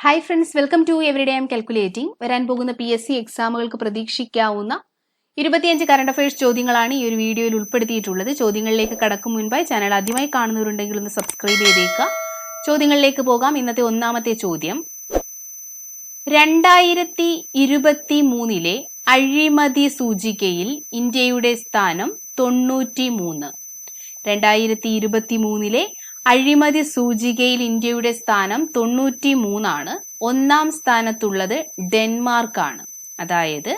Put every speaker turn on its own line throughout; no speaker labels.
Hi friends welcome to everyday M calculating വരാൻ പോകുന്ന P S C എക്സാമുകൾക്ക് പ്രതീക്ഷിക്കാവുന്ന ഇരുപത്തിയഞ്ച് കറണ്ട് അഫയേഴ്സ് ചോദ്യങ്ങളാണ് ഈ ഒരു വീഡിയോയിൽ ഉൾപ്പെടുത്തിയിട്ടുള്ളത്. ചോദ്യങ്ങളിലേക്ക് കടക്കും മുൻപായി ചാനൽ ആദ്യമായി കാണുന്നവരുണ്ടെങ്കിൽ ഒന്ന് സബ്സ്ക്രൈബ് ചെയ്തേക്കുക. ചോദ്യങ്ങളിലേക്ക് പോകാം. ഇന്നത്തെ ഒന്നാമത്തെ ചോദ്യം. രണ്ടായിരത്തി ഇരുപത്തി മൂന്നിലെ അഴിമതി സൂചികയിൽ ഇന്ത്യയുടെ സ്ഥാനം തൊണ്ണൂറ്റി മൂന്ന് രണ്ടായിരത്തി ഇരുപത്തി മൂന്നിലെ അഴിമതി സൂചികയിൽ ഇന്ത്യയുടെ സ്ഥാനം തൊണ്ണൂറ്റി മൂന്നാണ് ഒന്നാം സ്ഥാനത്തുള്ളത് ഡെൻമാർക്കാണ്. അതായത്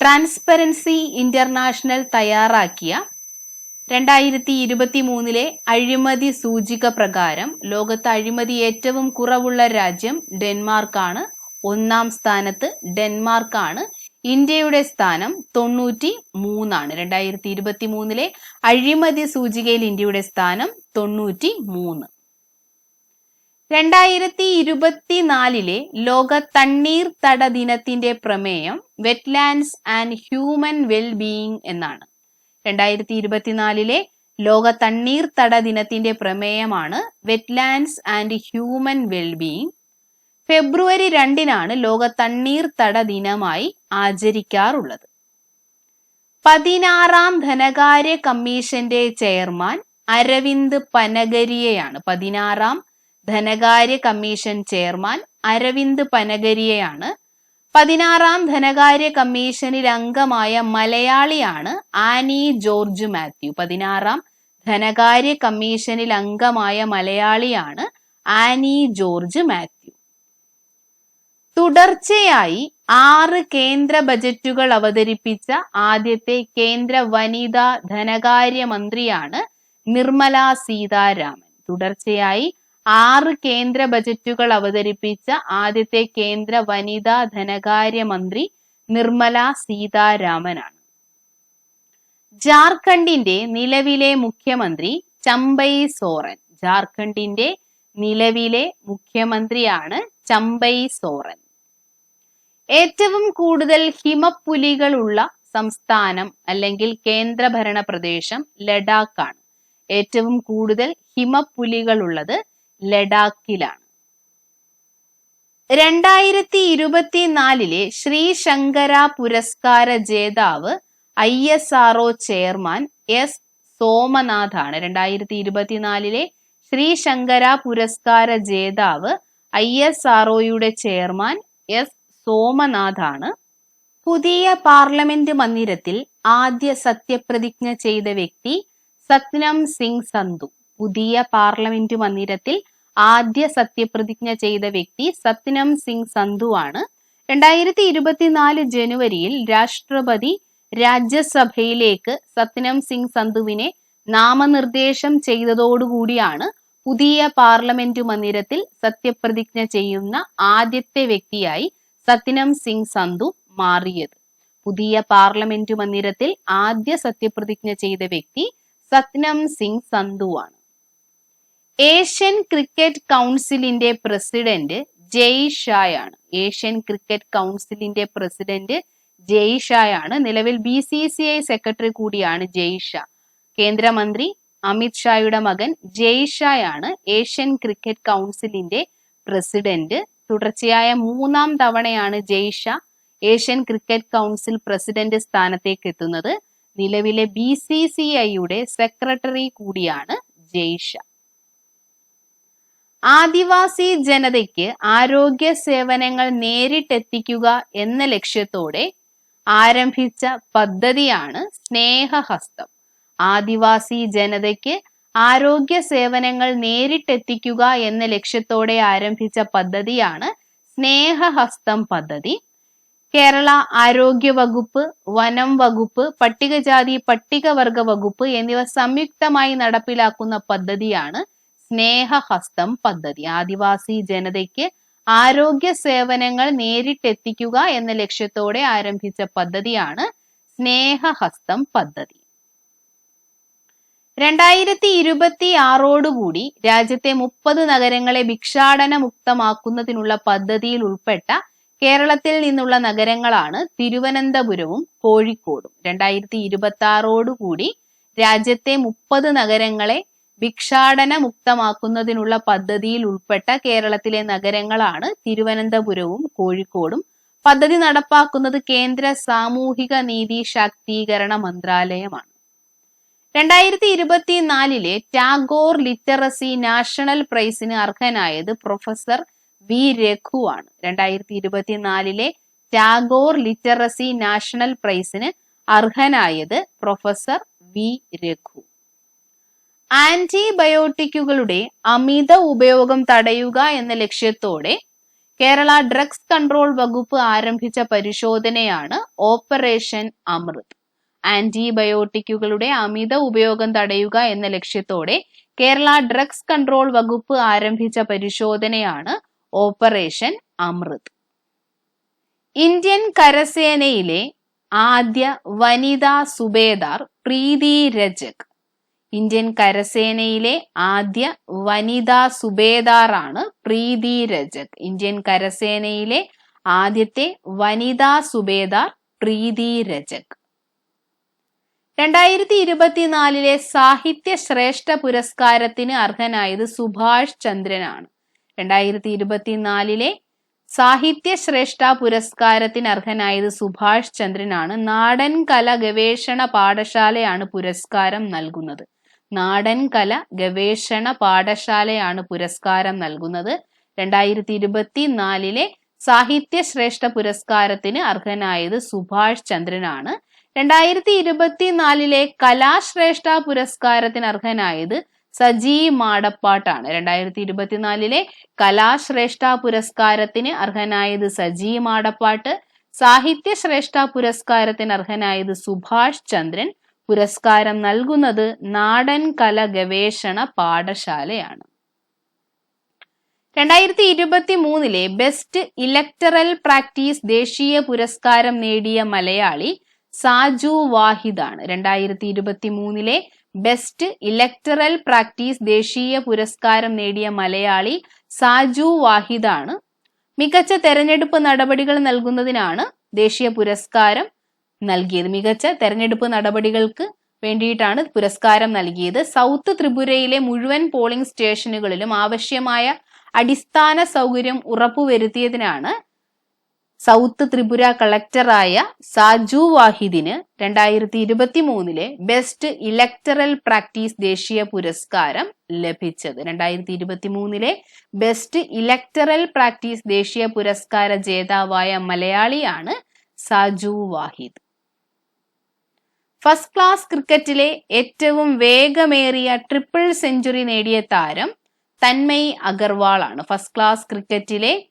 ട്രാൻസ്പെറൻസി ഇന്റർനാഷണൽ തയ്യാറാക്കിയ രണ്ടായിരത്തി ഇരുപത്തി മൂന്നിലെ അഴിമതി സൂചിക പ്രകാരം ലോകത്ത് അഴിമതി ഏറ്റവും കുറവുള്ള രാജ്യം ഡെൻമാർക്കാണ്. ഒന്നാം സ്ഥാനത്ത് ഡെൻമാർക്കാണ്. ഇന്ത്യയുടെ സ്ഥാനം തൊണ്ണൂറ്റി മൂന്നാണ് രണ്ടായിരത്തി ഇരുപത്തി മൂന്നിലെ അഴിമതി സൂചികയിൽ ഇന്ത്യയുടെ സ്ഥാനം തൊണ്ണൂറ്റി മൂന്ന് രണ്ടായിരത്തി ഇരുപത്തിനാലിലെ ലോക തണ്ണീർത്തട ദിനത്തിന്റെ പ്രമേയം വെറ്റ്ലാൻഡ്സ് ആൻഡ് ഹ്യൂമൻ വെൽബീയിങ് എന്നാണ്. രണ്ടായിരത്തി ഇരുപത്തിനാലിലെ ലോക തണ്ണീർത്തട ദിനത്തിന്റെ പ്രമേയമാണ് വെറ്റ്ലാൻഡ്സ് ആൻഡ് ഹ്യൂമൻ വെൽബീയിങ്. ഫെബ്രുവരി രണ്ടിനാണ് ലോക തണ്ണീർത്തട ദിനമായി ആചരിക്കാറുള്ളത്. പതിനാറാം ധനകാര്യ കമ്മീഷന്റെ ചെയർമാൻ അരവിന്ദ് പനഗരിയെയാണ് പതിനാറാം ധനകാര്യ കമ്മീഷൻ ചെയർമാൻ അരവിന്ദ് പനഗരിയെയാണ്. പതിനാറാം ധനകാര്യ കമ്മീഷനിൽ അംഗമായ മലയാളിയാണ് ആനി ജോർജ് മാത്യു. പതിനാറാം ധനകാര്യ കമ്മീഷനിൽ അംഗമായ മലയാളിയാണ് ആനി ജോർജ് മാത്യു. തുടർച്ചയായി ആറ് കേന്ദ്ര ബജറ്റുകൾ അവതരിപ്പിച്ച ആദ്യത്തെ കേന്ദ്ര വനിതാ ധനകാര്യ മന്ത്രിയാണ് നിർമ്മല സീതാരാമൻ. തുടർച്ചയായി ആറ് കേന്ദ്ര ബജറ്റുകൾ അവതരിപ്പിച്ച ആദ്യത്തെ കേന്ദ്ര വനിതാ ധനകാര്യ മന്ത്രി നിർമ്മല സീതാരാമനാണ്. ജാർഖണ്ഡിന്റെ നിലവിലെ മുഖ്യമന്ത്രി ചമ്പൈ സോറൻ. ജാർഖണ്ഡിന്റെ നിലവിലെ മുഖ്യമന്ത്രിയാണ് ചമ്പൈ സോറൻ. ഏറ്റവും കൂടുതൽ ഹിമപ്പുലികളുള്ള സംസ്ഥാനം അല്ലെങ്കിൽ കേന്ദ്രഭരണ പ്രദേശം ലഡാക്കാണ്. ഏറ്റവും കൂടുതൽ ഹിമപ്പുലികളുള്ളത് ലഡാക്കിലാണ്. രണ്ടായിരത്തി ഇരുപത്തിനാലിലെ ശ്രീശങ്കര പുരസ്കാര ജേതാവ് I S R O chairman S സോമനാഥാണ് രണ്ടായിരത്തി ഇരുപത്തിനാലിലെ ശ്രീശങ്കര പുരസ്കാര ജേതാവ് ഐ എസ് ആർഒയുടെ ചെയർമാൻ എസ് സോമനാഥാണ് പുതിയ പാർലമെന്റ് മന്ദിരത്തിൽ ആദ്യ സത്യപ്രതിജ്ഞ ചെയ്ത വ്യക്തി സത്നം സിംഗ് സന്ധു പുതിയ പാർലമെന്റ് മന്ദിരത്തിൽ ആദ്യ സത്യപ്രതിജ്ഞ ചെയ്ത വ്യക്തി സത്നം സിംഗ് സന്ധു ആണ് രണ്ടായിരത്തി ഇരുപത്തിനാല് ജനുവരിയിൽ രാഷ്ട്രപതി രാജ്യസഭയിലേക്ക് സത്നം സിംഗ് സന്ധുവിനെ നാമനിർദ്ദേശം ചെയ്തതോടുകൂടിയാണ് പുതിയ പാർലമെന്റ് മന്ദിരത്തിൽ സത്യപ്രതിജ്ഞ ചെയ്യുന്ന ആദ്യത്തെ വ്യക്തിയായി സത്നം സിംഗ് സന്ധു മാറിയത്. പുതിയ പാർലമെന്റ് മന്ദിരത്തിൽ ആദ്യ സത്യപ്രതിജ്ഞ ചെയ്ത വ്യക്തി സത്നം സിംഗ് സന്ധുവാണ് ഏഷ്യൻ ക്രിക്കറ്റ് കൗൺസിലിന്റെ പ്രസിഡന്റ് ജയ് ഷായാണ് ഏഷ്യൻ ക്രിക്കറ്റ് കൗൺസിലിന്റെ പ്രസിഡന്റ് ജയ് ഷായാണ് നിലവിൽ B C C I secretary കൂടിയാണ് ജയ് ഷാ. കേന്ദ്രമന്ത്രി അമിത് ഷായുടെ മകൻ ജയ് ഷായാണ് ഏഷ്യൻ ക്രിക്കറ്റ് കൗൺസിലിന്റെ പ്രസിഡന്റ് തുടർച്ചയായ മൂന്നാം തവണയാണ് Jay Shah Asian cricket council president സ്ഥാനത്തേക്ക് എത്തുന്നത് നിലവിലെ ബി സി സി ഐയുടെ സെക്രട്ടറി കൂടിയാണ് ജയ്ഷ. ആദിവാസി ജനതയ്ക്ക് ആരോഗ്യ സേവനങ്ങൾ നേരിട്ടെത്തിക്കുക എന്ന ലക്ഷ്യത്തോടെ ആരംഭിച്ച പദ്ധതിയാണ് സ്നേഹഹസ്തം. ആദിവാസി ജനതയ്ക്ക് ആരോഗ്യ സേവനങ്ങൾ നേരിട്ടെത്തിക്കുക എന്ന ലക്ഷ്യത്തോടെ ആരംഭിച്ച പദ്ധതിയാണ് സ്നേഹഹസ്തം പദ്ധതി. കേരള ആരോഗ്യ വകുപ്പ് വനം വകുപ്പ് പട്ടികജാതി പട്ടികവർഗ വകുപ്പ് എന്നിവ സംയുക്തമായി നടപ്പിലാക്കുന്ന പദ്ധതിയാണ് സ്നേഹഹസ്തം പദ്ധതി. ആദിവാസി ജനതയ്ക്ക് ആരോഗ്യ സേവനങ്ങൾ നേരിട്ടെത്തിക്കുക എന്ന ലക്ഷ്യത്തോടെ ആരംഭിച്ച പദ്ധതിയാണ് സ്നേഹഹസ്തം പദ്ധതി. രണ്ടായിരത്തി ഇരുപത്തി ആറോടുകൂടി രാജ്യത്തെ മുപ്പത് നഗരങ്ങളെ ഭിക്ഷാടന മുക്തമാക്കുന്നതിനുള്ള പദ്ധതിയിൽ ഉൾപ്പെട്ട കേരളത്തിൽ നിന്നുള്ള നഗരങ്ങളാണ് തിരുവനന്തപുരവും കോഴിക്കോടും. രണ്ടായിരത്തി ഇരുപത്തി ആറോടുകൂടി രാജ്യത്തെ മുപ്പത് നഗരങ്ങളെ ഭിക്ഷാടന മുക്തമാക്കുന്നതിനുള്ള പദ്ധതിയിൽ ഉൾപ്പെട്ട കേരളത്തിലെ നഗരങ്ങളാണ് തിരുവനന്തപുരവും കോഴിക്കോടും. പദ്ധതി നടപ്പാക്കുന്നത് കേന്ദ്ര സാമൂഹിക നീതി ശാക്തീകരണ മന്ത്രാലയമാണ്. രണ്ടായിരത്തി ഇരുപത്തിനാലിലെ ടാഗോർ ലിറ്ററസി നാഷണൽ പ്രൈസിന് അർഹനായത് പ്രൊഫസർ വി രഘു ആണ്. രണ്ടായിരത്തി ഇരുപത്തിനാലിലെ ടാഗോർ ലിറ്ററസി നാഷണൽ പ്രൈസിന് അർഹനായത് പ്രൊഫസർ വി രഘു. ആന്റിബയോട്ടിക്കുകളുടെ അമിത ഉപയോഗം തടയുക എന്ന ലക്ഷ്യത്തോടെ കേരള ഡ്രഗ്സ് കൺട്രോൾ വകുപ്പ് ആരംഭിച്ച പരിശോധനയാണ് ഓപ്പറേഷൻ അമൃത്. ആന്റിബയോട്ടിക്കുകളുടെ അമിത ഉപയോഗം തടയുക എന്ന ലക്ഷ്യത്തോടെ കേരള ഡ്രഗ്സ് കൺട്രോൾ വകുപ്പ് ആരംഭിച്ച പരിശോധനയാണ് ഓപ്പറേഷൻ അമൃത്. ഇന്ത്യൻ കരസേനയിലെ ആദ്യ വനിതാ സുബേദാർ പ്രീതി രജക് ഇന്ത്യൻ കരസേനയിലെ ആദ്യ വനിതാ സുബേദാറാണ് പ്രീതി രജക്. ഇന്ത്യൻ കരസേനയിലെ ആദ്യത്തെ വനിതാ സുബേദാർ പ്രീതി രജക്. രണ്ടായിരത്തി ഇരുപത്തിനാലിലെ സാഹിത്യ ശ്രേഷ്ഠ പുരസ്കാരത്തിന് അർഹനായത് സുഭാഷ് ചന്ദ്രനാണ്. രണ്ടായിരത്തി ഇരുപത്തിനാലിലെ സാഹിത്യ ശ്രേഷ്ഠ പുരസ്കാരത്തിന് അർഹനായത് സുഭാഷ് ചന്ദ്രനാണ്. നാടൻ കല ഗവേഷണ പാഠശാലയാണ് പുരസ്കാരം നൽകുന്നത്. നാടൻ കല ഗവേഷണ പാഠശാലയാണ് പുരസ്കാരം നൽകുന്നത്. രണ്ടായിരത്തി ഇരുപത്തിനാലിലെ സാഹിത്യ ശ്രേഷ്ഠ പുരസ്കാരത്തിന് അർഹനായത് സുഭാഷ് ചന്ദ്രനാണ്. രണ്ടായിരത്തി ഇരുപത്തിനാലിലെ കലാശ്രേഷ്ഠ പുരസ്കാരത്തിന് അർഹനായത് സജി മാടപ്പാട്ടാണ്. രണ്ടായിരത്തി ഇരുപത്തിനാലിലെ കലാശ്രേഷ്ഠ പുരസ്കാരത്തിന് അർഹനായത് സജി മാടപ്പാട്ട് സാഹിത്യ ശ്രേഷ്ഠ പുരസ്കാരത്തിന് അർഹനായത് സുഭാഷ് ചന്ദ്രൻ. പുരസ്കാരം നൽകുന്നത് നാടൻ കല ഗവേഷണ പാഠശാലയാണ്. രണ്ടായിരത്തി ഇരുപത്തി മൂന്നിലെ ബെസ്റ്റ് ഇലക്ടറൽ പ്രാക്ടീസ് ദേശീയ പുരസ്കാരം നേടിയ മലയാളി സാജു വാഹിദാണ്. രണ്ടായിരത്തി ഇരുപത്തി മൂന്നിലെ ബെസ്റ്റ് ഇലക്ടറൽ പ്രാക്ടീസ് ദേശീയ പുരസ്കാരം നേടിയ മലയാളി സാജു വാഹിദാണ്. മികച്ച തെരഞ്ഞെടുപ്പ് നടപടികൾ നൽകുന്നതിനാണ് ദേശീയ പുരസ്കാരം നൽകിയത്. മികച്ച തെരഞ്ഞെടുപ്പ് നടപടികൾക്ക് വേണ്ടിയിട്ടാണ് പുരസ്കാരം നൽകിയത്. സൗത്ത് ത്രിപുരയിലെ മുഴുവൻ പോളിംഗ് സ്റ്റേഷനുകളിലും ആവശ്യമായ അടിസ്ഥാന സൗകര്യം ഉറപ്പുവരുത്തിയതിനാണ് സൗത്ത് ത്രിപുര കളക്ടറായ സാജു വാഹിദിന് രണ്ടായിരത്തി ഇരുപത്തി മൂന്നിലെ ബെസ്റ്റ് ഇലക്ടറൽ പ്രാക്ടീസ് ദേശീയ പുരസ്കാരം ലഭിച്ചത്. രണ്ടായിരത്തി ഇരുപത്തി മൂന്നിലെ ബെസ്റ്റ് ഇലക്ടറൽ പ്രാക്ടീസ് ദേശീയ പുരസ്കാര ജേതാവായ മലയാളിയാണ് സാജു വാഹിദ്. ഫസ്റ്റ് ക്ലാസ് ക്രിക്കറ്റിലെ ഏറ്റവും വേഗമേറിയ ട്രിപ്പിൾ സെഞ്ചുറി നേടിയ താരം തന്മയ് അഗർവാൾ ആണ്. ഫസ്റ്റ് ക്ലാസ് ക്രിക്കറ്റിലെ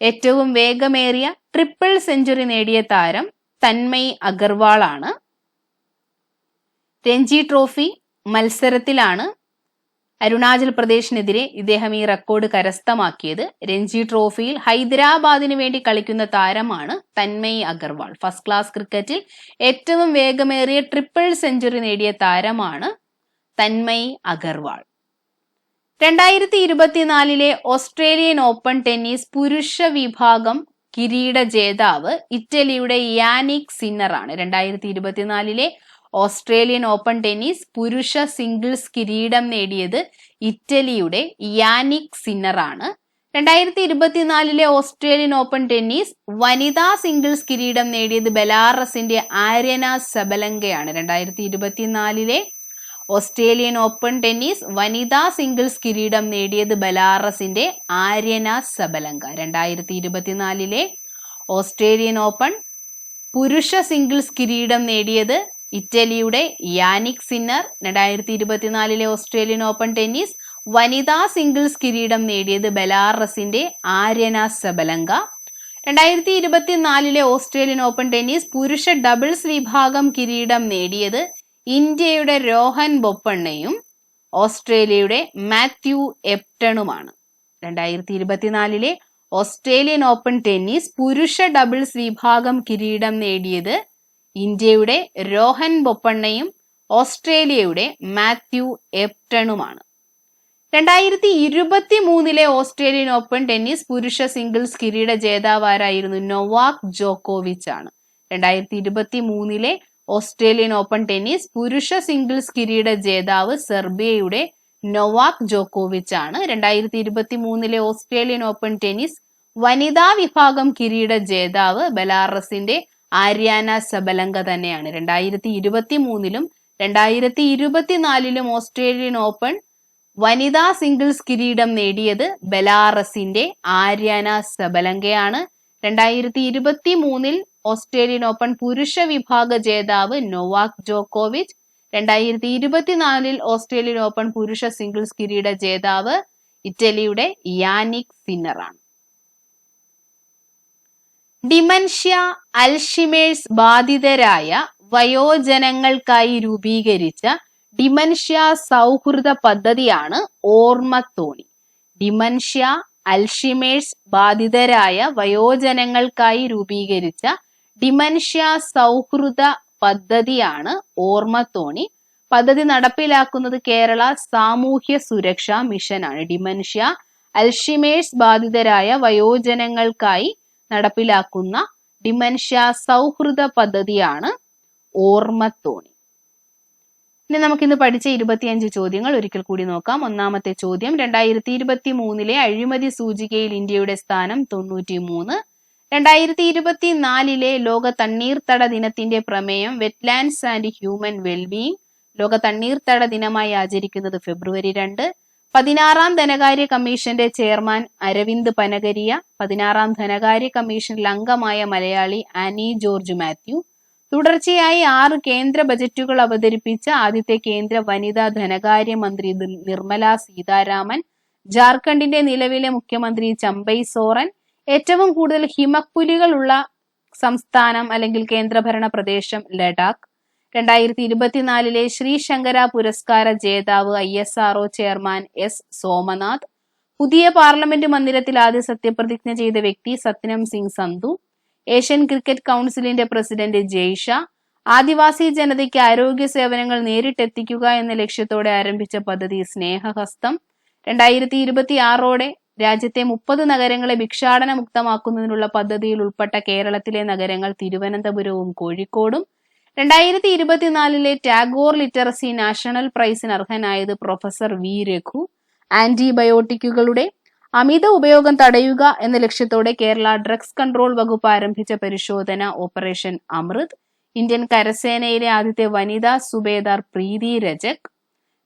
ഏറ്റവും വേഗമേറിയ ട്രിപ്പിൾ സെഞ്ചുറി നേടിയ താരം തന്മയ് അഗർവാൾ ആണ് രഞ്ജി ട്രോഫി മത്സരത്തിലാണ് അരുണാചൽ പ്രദേശിനെതിരെ ഇദ്ദേഹം ഈ റെക്കോർഡ് കരസ്ഥമാക്കിയത്. രഞ്ജി ട്രോഫിയിൽ ഹൈദരാബാദിന് വേണ്ടി കളിക്കുന്ന താരമാണ് തന്മയ് അഗർവാൾ. ഫസ്റ്റ് ക്ലാസ് ക്രിക്കറ്റിൽ ഏറ്റവും വേഗമേറിയ ട്രിപ്പിൾ സെഞ്ചുറി നേടിയ താരമാണ് തന്മയ് അഗർവാൾ. രണ്ടായിരത്തി ഇരുപത്തിനാലിലെ ഓസ്ട്രേലിയൻ ഓപ്പൺ ടെന്നീസ് പുരുഷ വിഭാഗം കിരീട ജേതാവ് ഇറ്റലിയുടെ യാനിക് സിന്നറാണ് രണ്ടായിരത്തി ഇരുപത്തിനാലിലെ ഓസ്ട്രേലിയൻ ഓപ്പൺ ടെന്നീസ് പുരുഷ സിംഗിൾസ് കിരീടം നേടിയത് ഇറ്റലിയുടെ യാനിക് സിന്നറാണ് രണ്ടായിരത്തി ഇരുപത്തിനാലിലെ ഓസ്ട്രേലിയൻ ഓപ്പൺ ടെന്നീസ് വനിതാ സിംഗിൾസ് കിരീടം നേടിയത് ബെലാറസിന്റെ ആര്യന സബലങ്കയാണ്. രണ്ടായിരത്തി ഇരുപത്തിനാലിലെ ഓസ്ട്രേലിയൻ ഓപ്പൺ ടെന്നീസ് വനിതാ സിംഗിൾസ് കിരീടം നേടിയത് ബലാറസിന്റെ ആര്യന സബലങ്ക. രണ്ടായിരത്തി ഇരുപത്തിനാലിലെ ഓസ്ട്രേലിയൻ ഓപ്പൺ പുരുഷ സിംഗിൾസ് കിരീടം നേടിയത് ഇറ്റലിയുടെ യാനിക് സിന്നർ. രണ്ടായിരത്തി ഇരുപത്തിനാലിലെ ഓസ്ട്രേലിയൻ ഓപ്പൺ ടെന്നീസ് വനിതാ സിംഗിൾസ് കിരീടം നേടിയത് ബലാറസിന്റെ ആര്യന സബലങ്ക. രണ്ടായിരത്തി ഇരുപത്തിനാലിലെ ഓസ്ട്രേലിയൻ ഓപ്പൺ ടെന്നീസ് പുരുഷ ഡബിൾസ് വിഭാഗം കിരീടം നേടിയത് ഇന്ത്യയുടെ രോഹൻ ബൊപ്പണ്ണയും ഓസ്ട്രേലിയയുടെ മാത്യു എപ്റ്റണുമാണ്. രണ്ടായിരത്തി ഇരുപത്തിനാലിലെ ഓസ്ട്രേലിയൻ ഓപ്പൺ ടെന്നീസ് പുരുഷ ഡബിൾസ് വിഭാഗം കിരീടം നേടിയത് ഇന്ത്യയുടെ രോഹൻ ബൊപ്പണ്ണയും ഓസ്ട്രേലിയയുടെ മാത്യു എപ്റ്റണുമാണ്. രണ്ടായിരത്തി ഇരുപത്തി മൂന്നിലെ ഓസ്ട്രേലിയൻ ഓപ്പൺ ടെന്നീസ് പുരുഷ സിംഗിൾസ് കിരീട ജേതാവാരായിരുന്നു നൊവാക് ജോക്കോവിച്ച് ആണ് രണ്ടായിരത്തി ഇരുപത്തി മൂന്നിലെ ഓസ്ട്രേലിയൻ ഓപ്പൺ ടെന്നീസ് പുരുഷ സിംഗിൾസ് കിരീട ജേതാവ് സെർബിയയുടെ നൊവാക് ജോക്കോവിച്ച് ആണ് രണ്ടായിരത്തി ഇരുപത്തി മൂന്നിലെ ഓസ്ട്രേലിയൻ ഓപ്പൺ ടെന്നീസ് വനിതാ വിഭാഗം കിരീട ജേതാവ് ബെലാറസിന്റെ ആര്യാന സബലങ്ക തന്നെയാണ്. രണ്ടായിരത്തി ഇരുപത്തി മൂന്നിലും രണ്ടായിരത്തി ഇരുപത്തിനാലിലും ഓസ്ട്രേലിയൻ ഓപ്പൺ വനിതാ സിംഗിൾസ് കിരീടം നേടിയത് ബെലാറസിന്റെ ആര്യാന സബലങ്കയാണ്. രണ്ടായിരത്തി ഇരുപത്തി മൂന്നിൽ ഓസ്ട്രേലിയൻ ഓപ്പൺ പുരുഷ വിഭാഗ ജേതാവ് നൊവാക് ജോക്കോവിച്ച്. രണ്ടായിരത്തി ഇരുപത്തിനാലിൽ ഓസ്ട്രേലിയൻ ഓപ്പൺ പുരുഷ സിംഗിൾസ് കിരീട ജേതാവ് ഇറ്റലിയുടെ യാനിക് സിന്നറാണ് ഡിമൻഷ്യ അൽഷിമേഴ്സ് ബാധിതരായ വയോജനങ്ങൾക്കായി രൂപീകരിച്ച ഡിമൻഷ്യ സൗഹൃദ പദ്ധതിയാണ് ഓർമ്മത്തോണി ഡിമൻഷ്യ അൽഷിമേഴ്സ് ബാധിതരായ വയോജനങ്ങൾക്കായി രൂപീകരിച്ച ഡിമൻഷ്യ സൗഹൃദ പദ്ധതിയാണ് ഓർമ്മത്തോണി. പദ്ധതി നടപ്പിലാക്കുന്നത് കേരള സാമൂഹ്യ സുരക്ഷാ മിഷനാണ്. ഡിമൻഷ്യ അൽഷിമേഴ്സ് ബാധിതരായ വയോജനങ്ങൾക്കായി നടപ്പിലാക്കുന്ന ഡിമൻഷ്യ സൗഹൃദ പദ്ധതിയാണ് ഓർമ്മത്തോണി. ഇനി നമുക്കിന്ന് പഠിച്ച ഇരുപത്തിയഞ്ച് ചോദ്യങ്ങൾ ഒരിക്കൽ കൂടി നോക്കാം. ഒന്നാമത്തെ ചോദ്യം രണ്ടായിരത്തി ഇരുപത്തി മൂന്നിലെ അഴിമതി സൂചികയിൽ ഇന്ത്യയുടെ സ്ഥാനം തൊണ്ണൂറ്റി മൂന്ന് രണ്ടായിരത്തി ഇരുപത്തി നാലിലെ ലോക തണ്ണീർത്തട ദിനത്തിന്റെ പ്രമേയം വെറ്റ്ലാൻഡ്സ് ആൻഡ് ഹ്യൂമൻ വെൽബീങ് ലോക തണ്ണീർത്തട ദിനമായി ആചരിക്കുന്നത് ഫെബ്രുവരി രണ്ട്. പതിനാറാം ധനകാര്യ കമ്മീഷന്റെ ചെയർമാൻ അരവിന്ദ് പനഗരിയ പതിനാറാം ധനകാര്യ കമ്മീഷനിൽ അംഗമായ മലയാളി ആനി ജോർജ് മാത്യു. തുടർച്ചയായി ആറ് കേന്ദ്ര ബജറ്റുകൾ അവതരിപ്പിച്ച ആദ്യത്തെ കേന്ദ്ര വനിതാ ധനകാര്യ മന്ത്രി നിർമ്മല സീതാരാമൻ ജാർഖണ്ഡിന്റെ നിലവിലെ മുഖ്യമന്ത്രി ചമ്പൈ സോറൻ ഏറ്റവും കൂടുതൽ ഹിമപ്പുലികളുള്ള സംസ്ഥാനം അല്ലെങ്കിൽ കേന്ദ്രഭരണ പ്രദേശം ലഡാക്ക്. രണ്ടായിരത്തി ഇരുപത്തിനാലിലെ ശ്രീശങ്കര പുരസ്കാര ജേതാവ് I S R O chairman S Somanath. പുതിയ പാർലമെന്റ് മന്ദിരത്തിൽ ആദ്യ സത്യപ്രതിജ്ഞ ചെയ്ത വ്യക്തി സത്നം സിംഗ് സന്ധു ഏഷ്യൻ ക്രിക്കറ്റ് കൗൺസിലിന്റെ പ്രസിഡന്റ് ജയ്ഷ. ആദിവാസി ജനതയ്ക്ക് ആരോഗ്യ സേവനങ്ങൾ നേരിട്ടെത്തിക്കുക എന്ന ലക്ഷ്യത്തോടെ ആരംഭിച്ച പദ്ധതി സ്നേഹഹസ്തം. രണ്ടായിരത്തി ഇരുപത്തി ആറോടെ രാജ്യത്തെ മുപ്പത് നഗരങ്ങളെ ഭിക്ഷാടന മുക്തമാക്കുന്നതിനുള്ള പദ്ധതിയിൽ ഉൾപ്പെട്ട കേരളത്തിലെ നഗരങ്ങൾ തിരുവനന്തപുരവും കോഴിക്കോടും. രണ്ടായിരത്തി ഇരുപത്തിനാലിലെ ടാഗോർ ലിറ്ററസി നാഷണൽ പ്രൈസിന് അർഹനായത് പ്രൊഫസർ വി രഘു. ആന്റിബയോട്ടിക്കുകളുടെ അമിത ഉപയോഗം തടയുക എന്ന ലക്ഷ്യത്തോടെ കേരള ഡ്രഗ്സ് കൺട്രോൾ വകുപ്പ് ആരംഭിച്ച പരിശോധന ഓപ്പറേഷൻ അമൃത്. ഇന്ത്യൻ കരസേനയിലെ ആദ്യത്തെ വനിതാ സുബേദാർ പ്രീതി രജക്.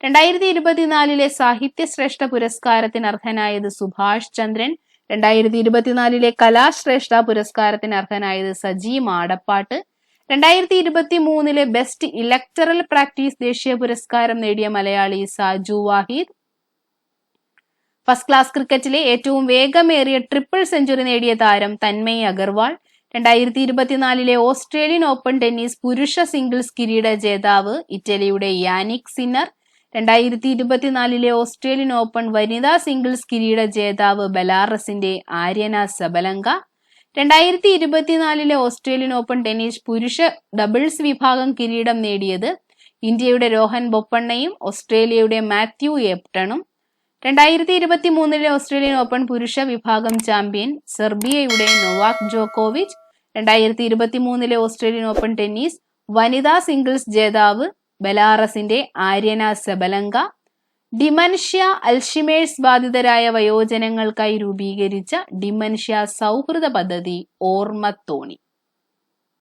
രണ്ടായിരത്തി ഇരുപത്തിനാലിലെ സാഹിത്യ ശ്രേഷ്ഠ പുരസ്കാരത്തിന് അർഹനായത് സുഭാഷ് ചന്ദ്രൻ രണ്ടായിരത്തി ഇരുപത്തിനാലിലെ കലാശ്രേഷ്ഠ പുരസ്കാരത്തിന് അർഹനായത് സജി മാടപ്പാട്ട് രണ്ടായിരത്തി ഇരുപത്തി മൂന്നിലെ ബെസ്റ്റ് ഇലക്ടറൽ പ്രാക്ടീസ് ദേശീയ പുരസ്കാരം നേടിയ മലയാളി സാജു വാഹിദ് ഫസ്റ്റ് ക്ലാസ് ക്രിക്കറ്റിലെ ഏറ്റവും വേഗമേറിയ ട്രിപ്പിൾ സെഞ്ചുറി നേടിയ താരം തന്മയ് അഗർവാൾ രണ്ടായിരത്തി ഇരുപത്തിനാലിലെ ഓസ്ട്രേലിയൻ ഓപ്പൺ ടെന്നീസ് പുരുഷ സിംഗിൾസ് കിരീട ജേതാവ് ഇറ്റലിയുടെ യാനിക് സിന്നർ രണ്ടായിരത്തി ഇരുപത്തിനാലിലെ ഓസ്ട്രേലിയൻ ഓപ്പൺ വനിതാ സിംഗിൾസ് കിരീട ജേതാവ് ബലാറസിന്റെ ആര്യന സബലങ്ക രണ്ടായിരത്തി ഇരുപത്തിനാലിലെ ഓസ്ട്രേലിയൻ ഓപ്പൺ ടെന്നീസ് പുരുഷ ഡബിൾസ് വിഭാഗം കിരീടം നേടിയത് ഇന്ത്യയുടെ രോഹൻ ബൊപ്പണ്ണയും ഓസ്ട്രേലിയയുടെ മാത്യു എപ്ടണും രണ്ടായിരത്തി ഇരുപത്തി മൂന്നിലെ ഓസ്ട്രേലിയൻ ഓപ്പൺ പുരുഷ വിഭാഗം ചാമ്പ്യൻ സെർബിയയുടെ നൊവാക് ജോക്കോവിച്ച് രണ്ടായിരത്തി ഇരുപത്തി മൂന്നിലെ ഓസ്ട്രേലിയൻ ഓപ്പൺ ടെന്നീസ് വനിതാ സിംഗിൾസ് ജേതാവ് ബലാറസിന്റെ ആര്യന സെബലങ്ക ഡിമൻഷ്യ അൽഷിമേഴ്സ് ബാധിതരായ വയോജനങ്ങൾക്കായി രൂപീകരിച്ച ഡിമൻഷ്യ സൗഹൃദ പദ്ധതി ഓർമ്മത്തോണി.